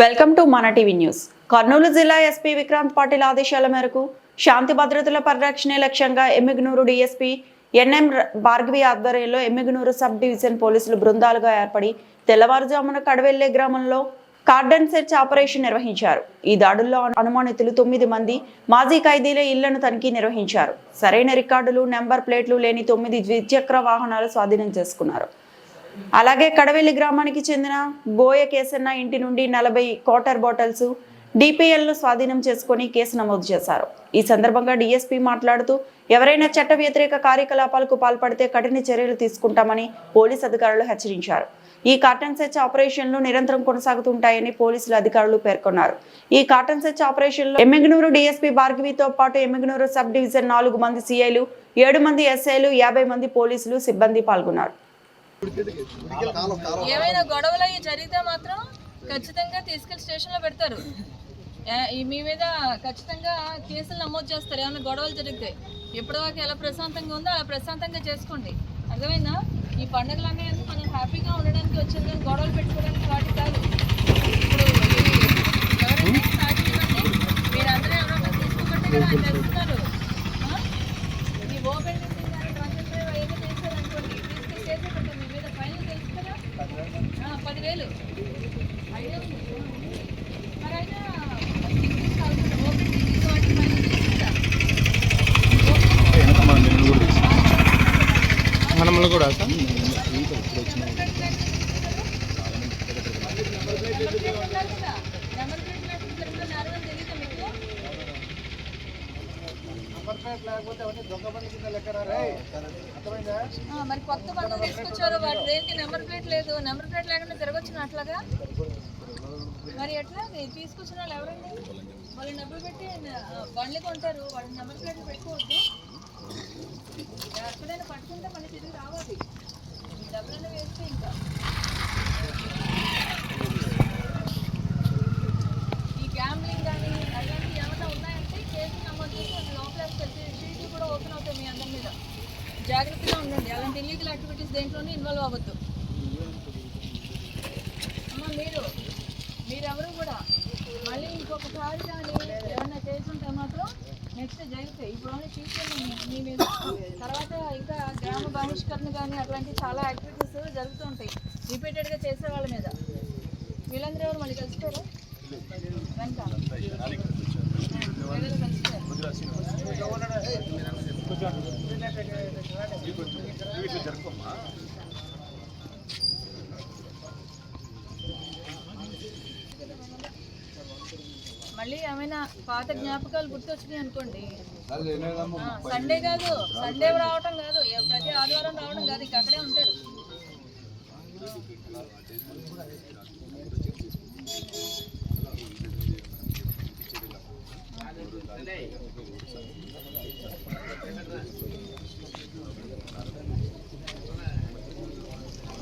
Welcome to మన TV news. Kurnool జిల్లా SP Vikrant Patil ఆదేశాల మేరకు శాంతి భద్రతల పరిరక్షణ లక్ష్యంగా ఎమ్మిగనూరు డీఎస్పీ ఎన్ఎం భార్గవి ఆధ్వర్యంలో ఎమ్మిగనూరు సబ్ డివిజన్ పోలీసులు బృందాలుగా ఏర్పడి తెల్లవారుజామున కడవెల్లే గ్రామంలో కార్డన్ సెర్చ్ ఆపరేషన్ నిర్వహించారు. ఈ దాడుల్లో అనుమానితులు తొమ్మిది మంది మాజీ ఖైదీల ఇళ్ళను తనిఖీ నిర్వహించారు. సరైన రికార్డులు నెంబర్ ప్లేట్లు లేని తొమ్మిది ద్విచక్ర వాహనాలు స్వాధీనం చేసుకున్నారు. అలాగే కడవెల్లి గ్రామానికి చెందిన బోయ కేసన్న ఇంటి నుండి నలభై క్వార్టర్ బాటిల్స్ డిపిఎల్ను స్వాధీనం చేసుకొని కేసు నమోదు చేశారు. ఈ సందర్భంగా డీఎస్పీ మాట్లాడుతూ ఎవరైనా చట్ట వ్యతిరేక కార్యకలాపాలకు పాల్పడితే కఠిన చర్యలు తీసుకుంటామని పోలీస్ అధికారులు హెచ్చరించారు. ఈ కాటన్ సెచ్ ఆపరేషన్లు నిరంతరం కొనసాగుతుంటాయని పోలీసులు అధికారులు పేర్కొన్నారు. ఈ కాటన్ సెర్చ్ ఆపరేషన్లో ఎమ్మిగనూరు డీఎస్పీ భార్గవితో పాటు ఎమ్మిగనూరు సబ్ డివిజన్ నాలుగు మంది సిఐలు ఏడు మంది ఎస్ఐలు యాభై మంది పోలీసులు సిబ్బంది పాల్గొన్నారు. ఏమైనా గొడవలు అవి జరిగితే మాత్రం ఖచ్చితంగా తీసుకెళ్ళి స్టేషన్లో పెడతారు. ఈ మీ మీద ఖచ్చితంగా కేసులు నమోదు చేస్తారు. ఏమైనా గొడవలు జరిగితే ఇప్పటివరకు ఎలా ప్రశాంతంగా ఉందో అలా ప్రశాంతంగా చేసుకోండి. అర్థమైందా? ఈ పండుగలు అనేవి మనం హ్యాపీగా ఉండడానికి వచ్చింది? కానీ గొడవలు పెట్టుకోవడానికి వాటి కాదు. ఇప్పుడు ఈ ఎవరైనా సాక్షి మీరందరూ ఎవరైనా తీసుకోబట్టి కదా ఆయన తెలుస్తున్నారు ఆ? ఈ ఓపెన్ డ్రింకింగ్ కానీ డ్రంక్ డ్రైవ్ అవన్నీ చేశారనుకోండి తీసుకెళ్ళి కేసు పెట్టండి మీ మీద ఫైన్ తెలుసు కదా ఆ, పదివేలు ఐడియా ఉంది మరి అయినా డ్రింకింగ్ తాగుతున్నారు. ఓపెన్ డ్రింకింగ్ వాటి ఫైన్ తెలుసు కదా మనములు కూడా సార్ నెంబర్ ప్లేట్ ఉండాలి కదా నెంబర్ ప్లేట్ లేకుండా తిరుగుతున్న నేరం తెలియదా మీకు ఆ, మరి కొత్త బండ్లు తీసుకొచ్చారు వాటి దేనికి నెంబర్ ప్లేట్ లేదు? నెంబర్ ప్లేట్ లేకుండా తిరగొచ్చిన అట్లాగా? మరి ఎట్లా? మీరు తీసుకొచ్చిన వాళ్ళు ఎవరండి? వాళ్ళు డబ్బులు పెట్టి బండ్లు కొంటారు. వాళ్ళు నెంబర్ ప్లేట్లు పెట్టుకోవద్దు. వేస్తే ఇంకా. ఈ కానీ అలాంటివి ఏమైనా ఉన్నాయంటే కేసు చేసి కూడా ఓపెన్ మీ అందరి మీద. జాగ్రత్తగా ఉండండి. అలాంటి ఇల్లీగల్ యాక్టివిటీస్ దేంట్లోనే ఇన్వాల్వ్ అవ్వద్దు. అమ్మ మీరు మీరెవరు కూడా మళ్ళీ ఇంకో కానీ ఏమైనా చేసుంటే మాత్రం నెక్స్ట్ జరుగుతాయి ఇప్పుడు ఓన్లీ మీ తర్వాత ఇంకా గ్రామ బహిష్కరణ కానీ అట్లాంటి చాలా యాక్టివిటీస్ జరుగుతూ ఉంటాయి. రిపీటెడ్గా చేసే వాళ్ళ మీద. వీళ్ళందరూ ఎవరు మళ్ళీ కలిసిపోయారా? వెనక. కలిసిపోయారు మళ్ళీ ఏమైనా పాత జ్ఞాపకాలు గుర్తొచ్చినాయి అనుకోండి. సండే కాదు సండే రావటం కాదు ప్రతి ఆదివారం రావడం కాదు ఇంక అక్కడే ఉంటారు.